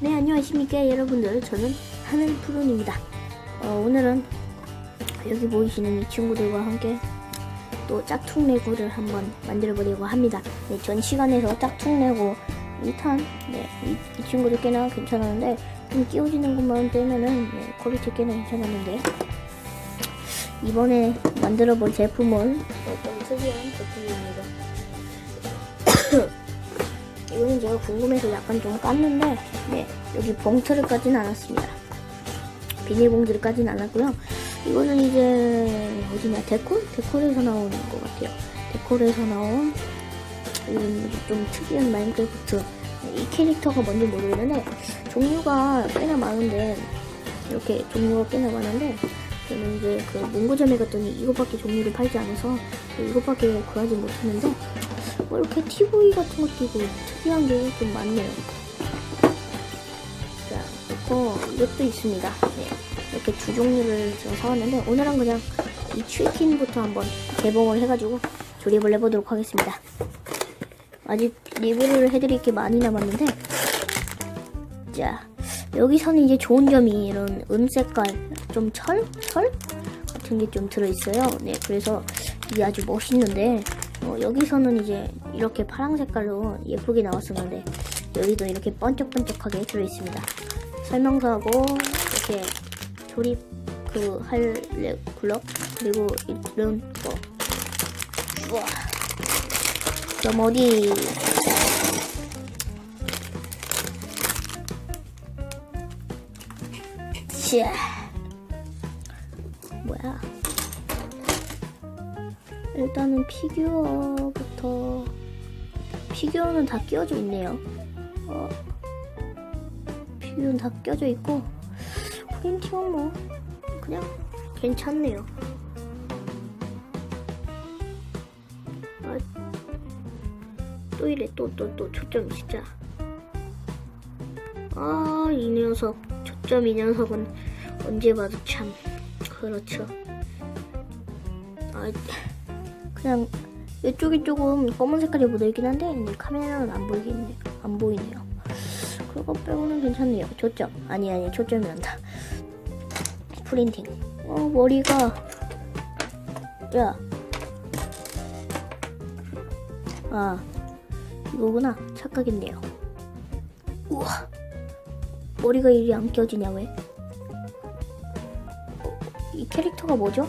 네 안녕하십니까 여러분들. 저는 하늘푸른입니다. 어, 오늘은 여기 보이시는 이 친구들과 함께 또 짝퉁 레고를 한번 만들어 보려고 합니다. 네, 전 시간에서 짝퉁 레고 2탄 네, 이, 이 친구들 꽤나 괜찮았는데 좀 끼워지는 것만 빼면은 네, 퀄리티 꽤나 괜찮았는데. 이번에 만들어 볼 제품은 네, 좀 특이한 제품입니다 이거는 제가 궁금해서 약간 좀 깠는데 네 여기 봉투를 까진 않았습니다. 비닐봉지를 까진 않았고요. 이거는 이제 어디냐 데콜? 데콜에서 나온 것 같아요. 데콜에서 나온 이건 좀 특이한 마인크래프트. 네, 이 캐릭터가 뭔지 모르겠는데 종류가 꽤나 많은데 이렇게 종류가 꽤나 많은데 저는 이제 그 문구점에 갔더니 이것밖에 종류를 팔지 않아서 이것밖에 구하지 못했는데 뭐 이렇게 TV 같은 것도 있고 특이한 게 좀 많네요. 자, 그리고 이것도 있습니다. 네, 이렇게 두 종류를 제가 사왔는데 오늘은 그냥 이 치킨부터 한번 개봉을 해가지고 조립을 해보도록 하겠습니다. 아직 리뷰를 해드릴 게 많이 남았는데 자 여기서는 이제 좋은 점이 이런 은색깔 좀 철? 철? 같은 게 좀 들어있어요. 네, 그래서 이게 아주 멋있는데 어, 여기서는 이제 이렇게 파란 색깔로 예쁘게 나왔었는데 여기도 이렇게 번쩍번쩍하게 들어있습니다. 설명서하고 이렇게 조립 그할 글럽 그리고 이런 거. 우와. 그럼 어디 자 뭐야 일단은 피규어부터 피규어는 다 끼워져 있네요. 어, 피규어는 다 껴져 있고 프린팅은 뭐 그냥 괜찮네요. 아, 또 이래 또또 또 초점 진짜. 아 이 녀석 초점 이 녀석은 언제 봐도 참 그렇죠. 아 그냥 이쪽이 조금 검은 색깔이 묻어있긴 한데 카메라는 안 보이겠네요 안 보이네요 그거 빼고는 괜찮네요 초점 아니 아니 초점이란다 프린팅 어 머리가 야 아, 이거구나. 착각했네요. 우와. 머리가 이리 안 껴지냐, 왜? 어, 이 캐릭터가 뭐죠?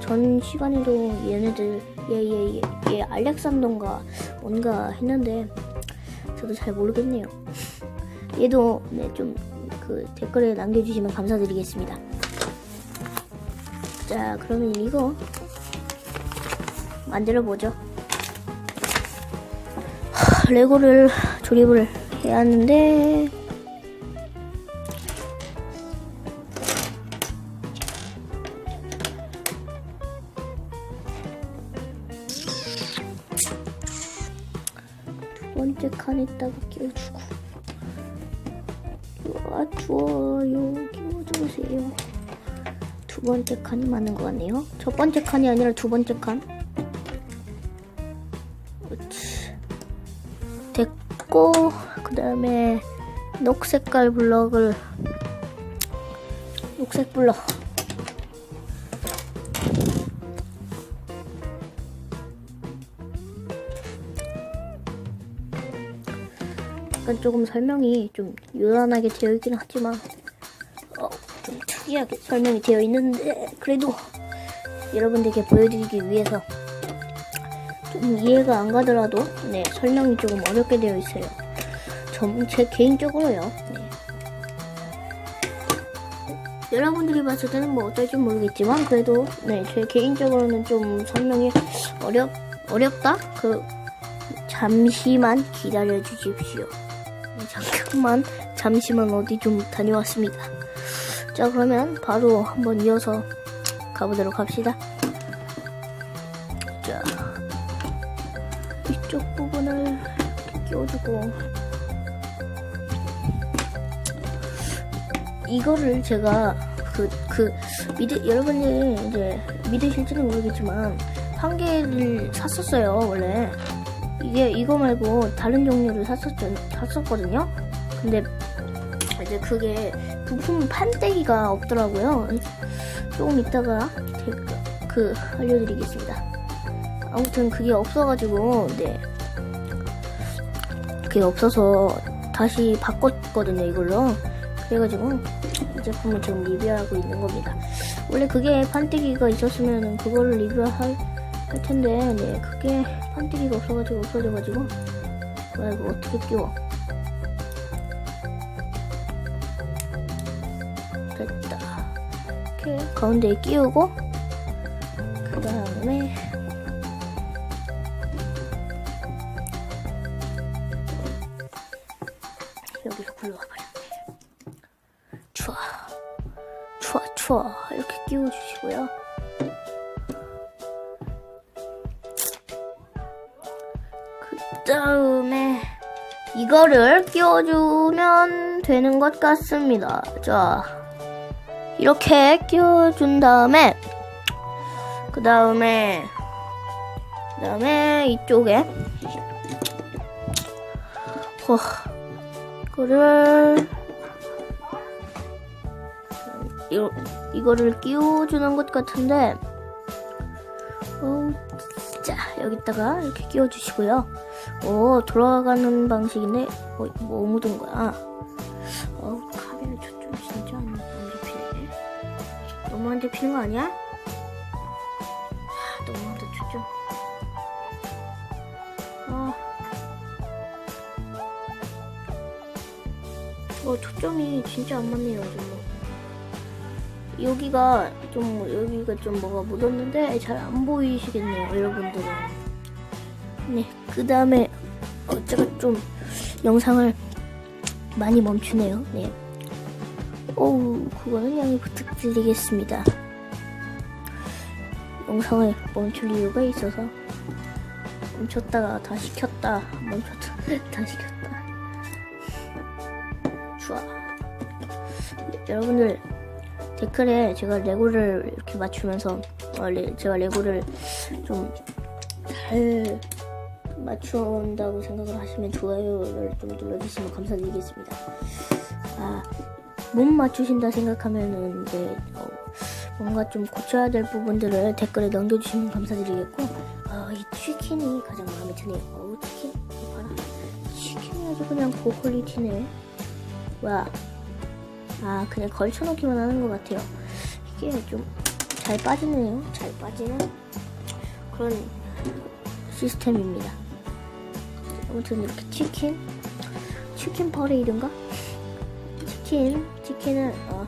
전 시간에도 얘네들, 얘, 얘, 얘, 얘, 알렉산더인가 뭔가 했는데, 저도 잘 모르겠네요. 얘도, 네, 좀, 그, 댓글에 남겨주시면 감사드리겠습니다. 자, 그러면 이거, 만들어 보죠. 레고를 조립을 해야 하는데 두 번째 칸이 맞는 것 같네요. 첫 번째 칸이 아니라 두 번째 칸? 그렇지. 됐고 그 다음에 녹색깔 블럭을 녹색 블럭. 약간 조금 설명이 좀 요란하게 되어 있긴 하지만 어, 좀 특이하게 설명이 되어 있는데 그래도 여러분들께 보여드리기 위해서 좀 이해가 안 가더라도 네 설명이 조금 어렵게 되어 있어요. 전제 개인적으로요. 네. 여러분들이 봤을 때는 뭐 어떨지 모르겠지만 그래도 네 제 개인적으로는 좀 설명이 어렵 어렵다. 그 잠시만 기다려 주십시오. 네, 잠깐만 잠시만 어디 좀 다녀왔습니다. 자 그러면 바로 한번 이어서 가보도록 합시다. 자. 이쪽 부분을 끼워주고 이거를 제가 그 그 믿으 여러분이 이제 믿으실지는 모르겠지만 한 개를 샀었어요 원래 이게 이거 말고 다른 종류를 샀었죠 샀었거든요 근데 이제 그게 부품 판때기가 없더라고요. 조금 이따가 제- 그 알려드리겠습니다. 아무튼 그게 없어가지고 네 그게 없어서 다시 바꿨거든요 이걸로 그래가지고 이 제품을 지금 리뷰하고 있는 겁니다. 원래 그게 판때기가 있었으면 그거를 리뷰할 할 텐데 네 그게 판때기가 없어가지고 없어져가지고 와 이거 어떻게 끼워? 됐다. 이렇게 가운데에 끼우고 그 다음에 여기로 굴러와 버렸네. 추워, 추워, 추워. 이렇게 끼워주시고요. 그 다음에 이거를 끼워주면 되는 것 같습니다. 자, 이렇게 끼워준 다음에 그 다음에 그 다음에 이쪽에 호, 이거를 이, 이거를 끼워주는 것 같은데 어, 자 여기다가 이렇게 끼워주시고요. 오 돌아가는 방식인데 어, 뭐 묻은 거야 안 잡히는 거 아니야? 아, 너무한다 초점 아 어, 초점이 진짜 안 맞네요, 정말. 여기가 좀, 여기가 좀 뭐가 묻었는데 잘 안 보이시겠네요, 여러분들은. 네, 그 다음에, 어, 제가 좀 영상을 많이 멈추네요, 네. 어우, 그거는 양해 부탁드리겠습니다. 영상을 멈출 이유가 있어서 멈췄다가 다시 켰다, 멈췄다, 다시 켰다. 좋아. 여러분들 댓글에 제가 레고를 이렇게 맞추면서 어, 레, 제가 레고를 좀 잘 맞춘다고 생각을 하시면 좋아요를 좀 눌러주시면 감사드리겠습니다. 아, 못 맞추신다 생각하면은 이제 어, 뭔가 좀 고쳐야 될 부분들을 댓글에 남겨주시면 감사드리겠고 아, 이 치킨이 가장 마음에 드네요. 어우 치킨 봐라. 치킨이 아주 그냥 고퀄리티네. 와, 아 그냥 걸쳐놓기만 하는 것 같아요. 이게 좀 잘 빠지네요. 잘 빠지는 그런 시스템입니다. 아무튼 이렇게 치킨, 치킨 퍼레이드인가? 치킨, 치킨은 어,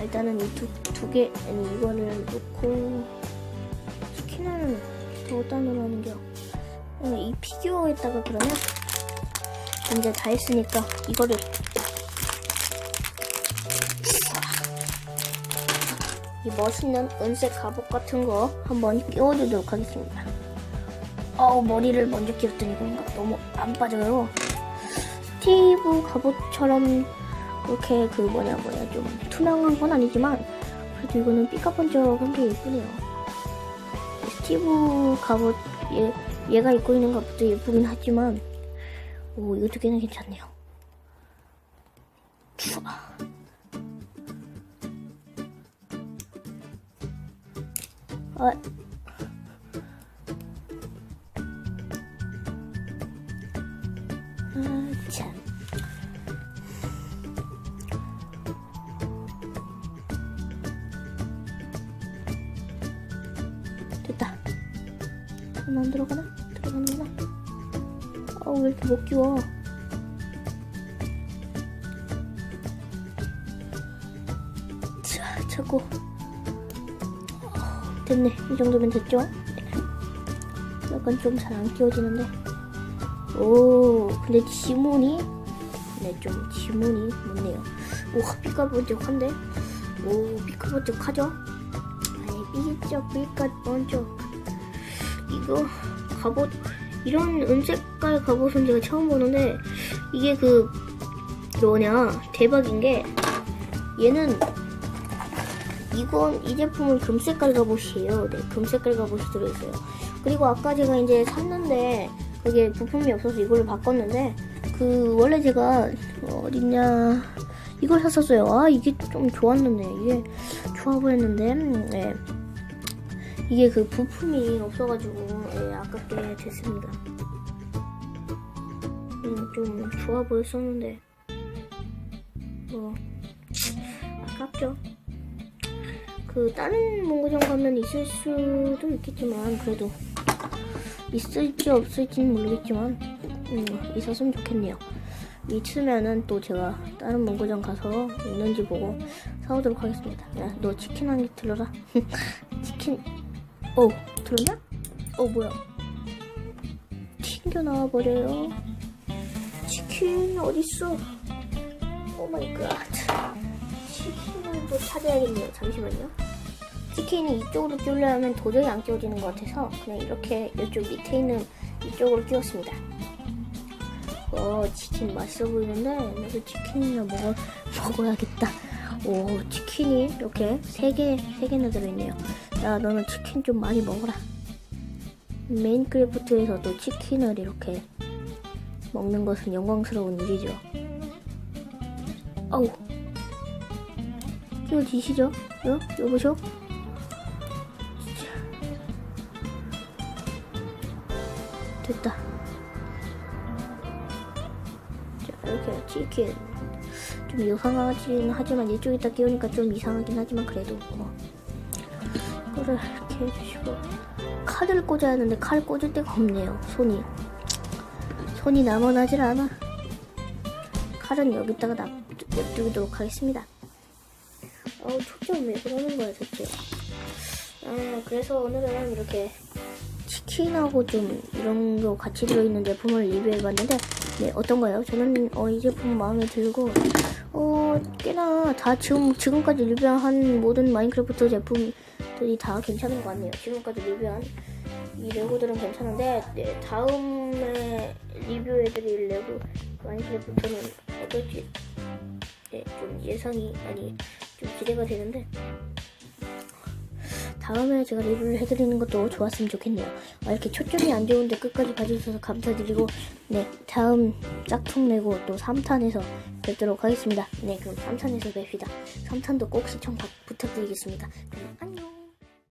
일단은 이 두 두 개 아니 이거를 놓고 치킨은 더 어디다 놓으라는 게 이 피규어에다가 그러면 이제 다 했으니까 이거를 이 멋있는 은색 갑옷 같은 거 한번 끼워주도록 하겠습니다. 어우 머리를 먼저 끼웠더니 그런가 너무 안 빠져요. 스티브 갑옷처럼 이렇게 그 뭐냐 뭐냐 좀 투명한 건 아니지만 그래도 이거는 삐까번쩍한 게 예쁘네요. 스티브 갑옷 얘, 얘가 입고 있는 것부터 예쁘긴 하지만 오 이것도 꽤나 괜찮네요. 좋아. 아, 아, 참. 됐다. 안 들어가나? 들어가는구나. 아, 왜 이렇게 못 끼워? 자, 자고. 됐네. 이 정도면 됐죠? 네. 약간 좀 잘 안 끼워지는데. 오, 근데 지문이, 네, 좀 지문이 묻네요. 오, 삐까번쩍한데? 오, 삐까번쩍하죠? 아니, 삐쩍, 삐까번쩍. 이거, 갑옷, 이런 은색깔 갑옷은 제가 처음 보는데, 이게 그, 뭐냐, 대박인 게, 얘는 이건 이 제품은 금색깔 갑옷이에요. 네, 금색깔 갑옷이 들어있어요. 그리고 아까 제가 이제 샀는데 그게 부품이 없어서 이걸로 바꿨는데 그 원래 제가 어, 어딨냐 이걸 샀었어요. 아 이게 좀 좋았는데 이게 좋아 보였는데 음, 네. 이게 그 부품이 없어가지고 예, 아깝게 됐습니다. 음, 좀 좋아 보였었는데 뭐 아깝죠. 그 다른 문구점 가면 있을 수도 있겠지만 그래도 있을지 없을지는 모르겠지만 음, 있었으면 좋겠네요. 있으면은 또 제가 다른 문구점 가서 있는지 보고 사오도록 하겠습니다. 야, 너 치킨 한 개 들어라. 치킨, 어, 들었냐? 어, 뭐야? 튕겨 나와 버려요. 치킨 어딨어? 오 마이 갓. 치킨을 또 찾아야겠네요. 잠시만요. 치킨이 이쪽으로 끼우려면 도저히 안 끼워지는 것 같아서 그냥 이렇게 이쪽 밑에 있는 이쪽으로 끼웠습니다. 어, 치킨 맛있어 보이는데 나도 치킨이나 먹어, 먹어야겠다. 오, 치킨이 이렇게 세 개, 세 개나 들어있네요. 야, 너는 치킨 좀 많이 먹어라. 메인크래프트에서 또 치킨을 이렇게 먹는 것은 영광스러운 일이죠. 아우. 끼워지시죠? 요? 여보쇼? 됐다. 자, 이렇게 치킨. 좀 이상하긴 하지만 이쪽에다 끼우니까 좀 이상하긴 하지만 그래도 뭐. 이거를 이렇게 해주시고. 칼을 꽂아야 하는데 칼 꽂을 데가 없네요. 손이. 손이 남아나질 않아. 칼은 여기다가 놔- 냅두도록 하겠습니다. 어우, 초점 왜 그러는 거야, 대체. 아, 그래서 오늘은 이렇게 치킨하고 좀 이런 거 같이 들어있는 제품을 리뷰해봤는데 네 어떤가요? 저는 어, 이 제품 마음에 들고 어 꽤나 다 지금 지금까지 리뷰한 모든 마인크래프트 제품들이 다 괜찮은 것 같네요. 지금까지 리뷰한 이 레고들은 괜찮은데 네, 다음에 리뷰해드릴 레고 마인크래프트는 어떨지 네, 좀 예상이 아니 좀 기대가 되는데 다음에 제가 리뷰를 해드리는 것도 좋았으면 좋겠네요. 아, 이렇게 초점이 안 좋은데 끝까지 봐주셔서 감사드리고, 네, 다음 짝퉁 내고 또 3탄에서 뵙도록 하겠습니다. 네, 그럼 3탄에서 뵙시다. 3탄도 꼭 시청 바- 부탁드리겠습니다. 그럼 안녕!